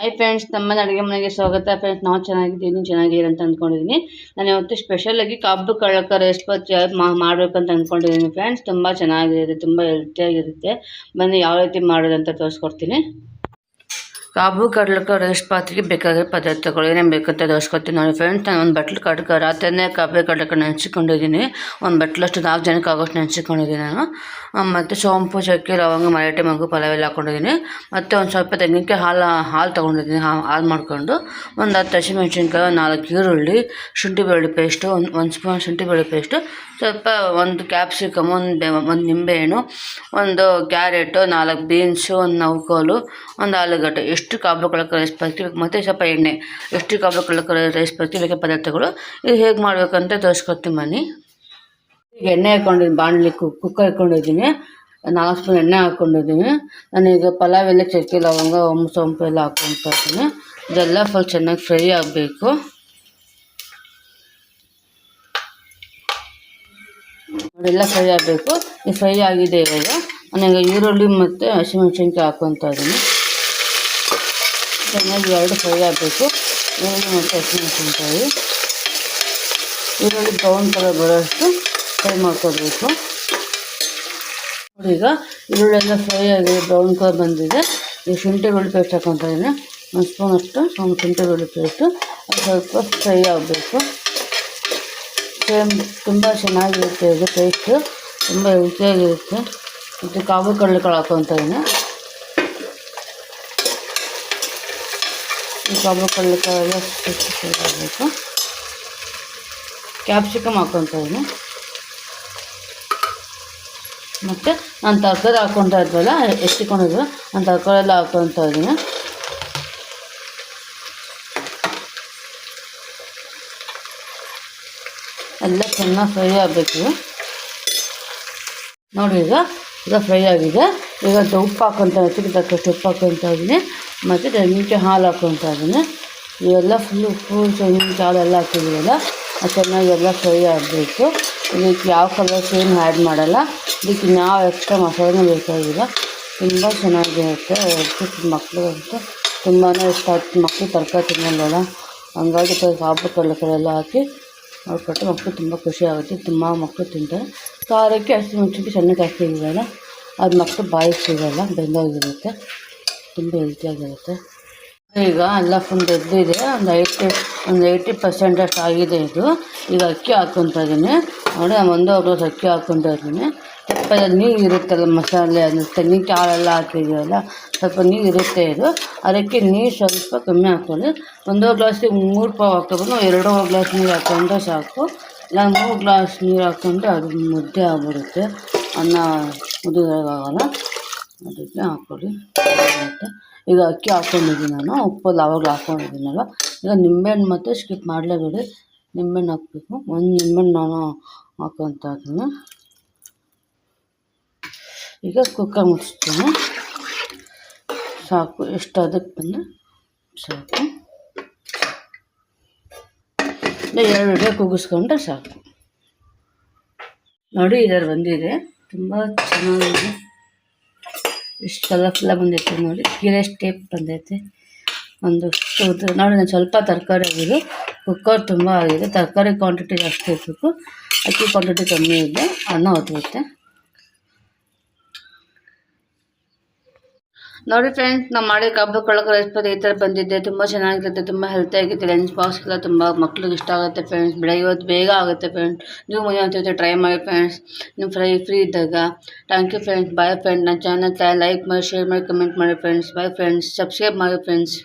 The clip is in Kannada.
ಹಾಯ್ ಫ್ರೆಂಡ್ಸ್ ನಮ್ಮ ಅಡುಗೆ ಮನೆಗೆ ಸ್ವಾಗತ. ಫ್ರೆಂಡ್ಸ್ ನಾವು ಚೆನ್ನಾಗಿದ್ದೀನಿ ಚೆನ್ನಾಗಿದ್ದೀರಿ ಅಂತ ಅಂದ್ಕೊಂಡಿದ್ದೀನಿ ನಾನು ಇವತ್ತು ಸ್ಪೆಷಲಾಗಿ ಕಬ್ಬು ಕಳ್ಳಕ ರೆಸ್ಟ್ ಬಾತ್ ಮಾಡಬೇಕಂತ ಅಂದ್ಕೊಂಡಿದ್ದೀನಿ ಫ್ರೆಂಡ್ಸ್ ತುಂಬ ಚೆನ್ನಾಗಿರುತ್ತೆ, ತುಂಬ ಹೆಲ್ತಿಯಾಗಿರುತ್ತೆ ಬನ್ನಿ, ಯಾವ ರೀತಿ ಮಾಡೋದು ಅಂತ ತೋರಿಸ್ಕೊಡ್ತೀನಿ. ಕಾಬು ಕಡಲಕ ರೈಸ್ ಪಾತ್ರೆಗೆ ಬೇಕಾಗಿರೋ ಪದಾರ್ಥಗಳು ಏನೇನು ಬೇಕಂತ ತೋರಿಸ್ಕೊತೀನಿ ನೋಡಿ ಫ್ರೆಂಡ್ಸ್ ನಾನು ಒಂದು ಬಟ್ಲು ಕಡ್ಕ ರಾತ್ರಿನೇ ಕಾಬು ಕಡಲಕ ನೆನೆಸಿಕೊಂಡಿದ್ದೀನಿ. ಒಂದು ಬಟ್ಲಷ್ಟು ನಾಲ್ಕು ಜನಕ್ಕೆ ಆಗೋಷ್ಟು ನೆನೆಸಿಕೊಂಡಿದ್ದೀನಿ ನಾನು. ಮತ್ತು ಸೋಂಪು, ಚಕ್ಕೆ, ಲವಂಗ, ಮರಾಠಿ, ಮಗು ಪಲಾವೆಲ್ಲ ಹಾಕೊಂಡಿದ್ದೀನಿ. ಮತ್ತು ಒಂದು ಸ್ವಲ್ಪ ತೆಂಗಿನಕಾಯಿ ಹಾಲು ಹಾಲು ತೊಗೊಂಡಿದ್ದೀನಿ ಹಾಲು ಮಾಡ್ಕೊಂಡು. ಒಂದು ಹತ್ತು ಹಸಿಮೆಣ್ಸಿನ್ಕಾಯಿ ನಾಲ್ಕು ಈರುಳ್ಳಿ, ಶುಂಠಿ ಬೆಳ್ಳುಳ್ಳಿ ಪೇಸ್ಟು ಒಂದು ಒಂದು ಸ್ಪೂನ್ ಶುಂಠಿ ಬೆಳ್ಳುಳ್ಳಿ ಪೇಸ್ಟು ಸ್ವಲ್ಪ ಒಂದು ಕ್ಯಾಪ್ಸಿಕಮ್ ಒಂದು ಒಂದು ನಿಂಬೆಹಣ್ಣು, ಒಂದು ಕ್ಯಾರೆಟು ನಾಲ್ಕು ಬೀನ್ಸು ಒಂದು ನೌಕೋಲು ಒಂದು ಆಲೂಗಡ್ಡೆ. ಎಷ್ಟು ಕಾಳುಗಳ ರೈಸ್ ಬರ್ತೀವಿ ಮತ್ತು ಸ್ವಲ್ಪ ಎಣ್ಣೆ. ಎಷ್ಟು ಕಾಳುಗಳ ರೈಸ್ ಬರ್ತೀವಿ ಪದಾರ್ಥಗಳು. ಇದು ಹೇಗೆ ಮಾಡಬೇಕಂತ ತೋರಿಸ್ಕೊಡ್ತೀನಿ ಬನ್ನಿ. ಈಗ ಎಣ್ಣೆ ಹಾಕೊಂಡಿದ್ದೀನಿ ಬಾಣಲಿ ಕುಕ್ಕರ್ ಹಾಕ್ಕೊಂಡಿದ್ದೀನಿ ನಾಲ್ಕು ಸ್ಪೂನ್ ಎಣ್ಣೆ ಹಾಕ್ಕೊಂಡಿದ್ದೀನಿ ನಾನೀಗ ಪಲಾವ್ ಎಲ್ಲ ಚಕ್ಕೆ ಲವಂಗ ಸೊಂಪು ಎಲ್ಲ ಹಾಕ್ಕೊತಾ ಇದೆಲ್ಲ ಫುಲ್ ಚೆನ್ನಾಗಿ ಫ್ರೈ ಆಗಬೇಕು. ಅದೆಲ್ಲ ಫ್ರೈ ಆಗಬೇಕು. ಈ ಫ್ರೈ ಆಗಿದೆ ಇವಾಗ. ನನಗೆ ಈರುಳ್ಳಿ ಮತ್ತು ಹಸಿಮೆಣಸಿನ್ಕಾಯಿ ಹಾಕ್ಕೊತಾ ಇದ್ದೀನಿ. ಚೆನ್ನಾಗಿ ಎರಡು ಫ್ರೈ ಆಗಬೇಕು. ಈರುಳ್ಳಿ ಮತ್ತು ಹಸಿಮೆಣಸಿನ್ಕಾಯಿ. ಈರುಳ್ಳಿ ಬ್ರೌನ್ ಕಲರ್ ಬರೋಷ್ಟು ಫ್ರೈ ಮಾಡ್ಕೋಬೇಕು ಈಗ ಈರುಳ್ಳಿ ಎಲ್ಲ ಫ್ರೈ ಆಗಿದೆ ಬ್ರೌನ್ ಕಲರ್ ಬಂದಿದೆ. ಈ ಶುಂಠಿ ಬೆಳ್ಳಿ ಪೇಸ್ಟ್ ಹಾಕೊತಾಯಿದ್ದೀನಿ ಒಂದು ಸ್ಪೂನ್ ಅಷ್ಟು ಶುಂಠಿ ಬೆಳ್ಳಿ ಪೇಸ್ಟು ಸ್ವಲ್ಪ ಫ್ರೈ ಆಗಬೇಕು. ಸೇಮ್ ತುಂಬ ಚೆನ್ನಾಗಿರುತ್ತೆ ಇದು ಟೇಸ್ಟು ತುಂಬ ರುಚಿಯಾಗಿರುತ್ತೆ. ಮತ್ತು ಕಾಬು ಕಡಲೆಕಾಳು ಹಾಕೊತ ಇದ್ದೀನಿ ಈ ಕಾಬು ಕಡಲೆಕಾಳು ಎಲ್ಲ ಫ್ರೈ ಆಗಬೇಕು ಕ್ಯಾಪ್ಸಿಕಮ್ ಹಾಕ್ಕೊತಾ ಇದ್ದೀನಿ ಮತ್ತು ನಾನು ತರಕಾರಿ ಹಾಕೊತಾ ಇದ್ವಲ್ಲ ಎಷ್ಟಿಕೊಂಡಿದ್ವಲ್ಲ ನಾನು ತರಕಾರಿ ಎಲ್ಲ ಹಾಕ್ಕೊತಾ ಇದ್ದೀನಿ ಎಲ್ಲ ಚೆನ್ನಾಗಿ ಫ್ರೈ ಆಗಬೇಕು. ನೋಡಿ ಈಗ ಈಗ ಫ್ರೈ ಆಗಿದೆ. ಈಗ ಉಪ್ಪು ಹಾಕೊತ ಇರ್ತೀನಿ ತಕ್ಕಷ್ಟು ಉಪ್ಪು ಹಾಕೊತ ಇದ್ದೀನಿ. ಮತ್ತು ತೆಂಗಿನಕಾಯಿ ಹಾಲು ಹಾಕೊತ ಇದ್ದೀನಿ. ಇವೆಲ್ಲ ಫುಲ್ ಉಪ್ಪು ತೆಂಗಿನಕಾಯಿ ಹಾಲೆಲ್ಲ ಹಾಕಿದ್ದೀವಲ್ಲ, ಅದು ಚೆನ್ನಾಗಿ ಎಲ್ಲ ಫ್ರೈ ಆಗಬೇಕು. ಇದಕ್ಕೆ ಯಾವ ಕಲರ್ಸ್ ಏನು ಆ್ಯಡ್ ಮಾಡಲ್ಲ. ಇದಕ್ಕೆ ಯಾವ ಎಕ್ಸ್ಟ್ರಾ ಮಸಾಲೆನೂ ಬೇಕಾಗಿಲ್ಲ. ತುಂಬ ಚೆನ್ನಾಗಿರುತ್ತೆ. ಮಕ್ಕಳು ಅಂತ ತುಂಬಾ ಇಷ್ಟ. ಆಗ್ತದೆ ಮಕ್ಕಳು ತರಕಾರಿ ತಿನ್ನಲ್ವಲ್ಲ? ಹಂಗಾಗಿ ಕಾಬು ಕಡಲೆಕಾಳೆಲ್ಲ ಹಾಕಿ ಮಾಡಿಕೊಟ್ರೆ ಮಕ್ಕಳು ತುಂಬ ಖುಷಿ ಆಗುತ್ತೆ, ತುಂಬ ಮಕ್ಕಳು ತಿಂತಾರೆ. ಖಾರಕ್ಕೆ ಚೆನ್ನಾಗಿ ಸಣ್ಣಕ್ಕೆ ಹಾಕ್ತಿದ್ದೀವಲ್ಲ ಅದು ಮಕ್ಕಳು ಬಾಯಿಗೆ ಸಿಗೋಲ್ಲ ಬೆಂದೋಗಿರುತ್ತೆ. ತುಂಬ ಹೆಲ್ತಿಯಾಗಿರುತ್ತೆ. ಈಗ ಎಲ್ಲ ಫುಲ್ ಎದ್ದಿದೆ ಒಂದು ಏಯ್ಟಿ ಒಂದು ಏಯ್ಟಿ ಪರ್ಸೆಂಟಷ್ಟು ಆಗಿದೆ ಇದು. ಈಗ ಅಕ್ಕಿ ಹಾಕ್ಕೊತಾ ಇದ್ದೀನಿ. ನೋಡಿ ಒಂದು ಗ್ಲಾಸ್ ಅಕ್ಕಿ ಹಾಕ್ಕೊತಾ ಇದ್ದೀನಿ. ಸ್ವಲ್ಪ ನೀರು ಇರುತ್ತಲ್ಲ ಮಸಾಲೆ ತೆಂಗಿನಕಾಯಿ ಕಾಳೆಲ್ಲ ಹಾಕಿದ್ದೀವಲ್ಲ, ಸ್ವಲ್ಪ ನೀರು ಇರುತ್ತೆ ಇದು. ಅದಕ್ಕೆ ನೀರು ಸ್ವಲ್ಪ ಕಮ್ಮಿ ಹಾಕ್ಕೊಳ್ಳಿ. ಒಂದು ಗ್ಲಾಸಿಗೆ ಮೂರು ಪಾವು ಹಾಕ್ಕೊಬೋದು ಎರಡೂ ಗ್ಲಾಸ್ ನೀರು ಹಾಕ್ಕೊಂಡ್ರೆ ಸಾಕು. ಇಲ್ಲ, ಮೂರು ಗ್ಲಾಸ್ ನೀರು ಹಾಕೊಂಡ್ರೆ ಅದು ಮುದ್ದೆ ಆಗ್ಬಿಡುತ್ತೆ. ಅನ್ನ ಮುದ್ದೆ ಅದಕ್ಕೆ ಹಾಕ್ಕೊಳ್ಳಿ. ಈಗ ಅಕ್ಕಿ ಹಾಕ್ಕೊಂಡಿದ್ದೀನಿ ನಾನು. ಉಪ್ಪಲ್ಲಿ ಆವಾಗಲೇ ಹಾಕ್ಕೊಂಡಿದ್ದೀನಲ್ಲ. ಈಗ ನಿಂಬೆಹಣ್ಣು ಮತ್ತು ಸ್ಕಿಪ್ ಮಾಡಲೇಬೇಡಿ ನಿಂಬೆಹಣ್ಣು ಹಾಕಬೇಕು. ಒಂದು ನಿಂಬೆಹಣ್ಣು ನಾನು ಹಾಕ್ಕೊತಾ ಇದ್ದೀನಿ ಈಗ ಕುಕ್ಕರ್ ಮುಚ್ಚಿಸ್ತೀನಿ ಸಾಕು, ಎಷ್ಟು ಅದಕ್ಕೆ ಬಂದು ಸಾಕು. ಎರಡು ವಿಡಿಯೋ ಕೂಗಿಸ್ಕೊಂಡ್ರೆ ಸಾಕು. ನೋಡಿ ಇದರ ಬಂದಿದೆ. ತುಂಬ ಚೆನ್ನಾಗಿದೆ. ಎಷ್ಟು ಕಲರ್ಫುಲ್ಲ ಬಂದೈತೆ ನೋಡಿ. ಕೀರೆ ಸ್ಟೇಪ್ ಬಂದೈತೆ. ಒಂದು ನೋಡಿ, ನಾನು ಸ್ವಲ್ಪ ತರಕಾರಿ ಆಗಿದೆ ಕುಕ್ಕರ್ ತುಂಬ ಆಗಿದೆ. ತರಕಾರಿ ಕ್ವಾಂಟಿಟಿ ಜಾಸ್ತಿ ಇರಬೇಕು. ಅಕ್ಕಿ ಕ್ವಾಂಟಿಟಿ ಕಮ್ಮಿ ಇದೆ. ಅನ್ನ ಹೊತ್ತುತ್ತೆ ನೋಡಿ ಫ್ರೆಂಡ್ಸ್ ನಾವು ಮಾಡಿದ ಕಬ್ಬ ಕಳಕ ರೈಸ್ ಈ ಥರ ಬಂದಿದ್ದೆ ತುಂಬ ಚೆನ್ನಾಗಿರುತ್ತೆ, ತುಂಬ ಹೆಲ್ತಿಯಾಗಿರುತ್ತೆ ಲಂಚ್ ಬಾಕ್ಸ್ ಎಲ್ಲ ತುಂಬ ಮಕ್ಳಿಗೆ ಇಷ್ಟ ಆಗುತ್ತೆ ಫ್ರೆಂಡ್ಸ್ ಬೆಳಗ್ಗೆ ಇವತ್ತು ಬೇಗ ಆಗುತ್ತೆ ಫ್ರೆಂಡ್ಸ್ ನೀವು ಮನೆ ಅಂತ ಟ್ರೈ ಮಾಡಿ ಫ್ರೆಂಡ್ಸ್ ನಿಮ್ಮ ಫ್ರೈ ಫ್ರೀ ಇದ್ದಾಗ. Thank you friends bye friend ನನ್ನ ಚಾನಲ್ ಲೈಕ್ ಮಾಡಿ ಶೇರ್ ಮಾಡಿ ಕಮೆಂಟ್ ಮಾಡಿ ಫ್ರೆಂಡ್ಸ್ ಬಾಯ್ ಫ್ರೆಂಡ್ಸ್ ಸಬ್ಸ್ಕ್ರೈಬ್ ಮಾಡಿ ಫ್ರೆಂಡ್ಸ್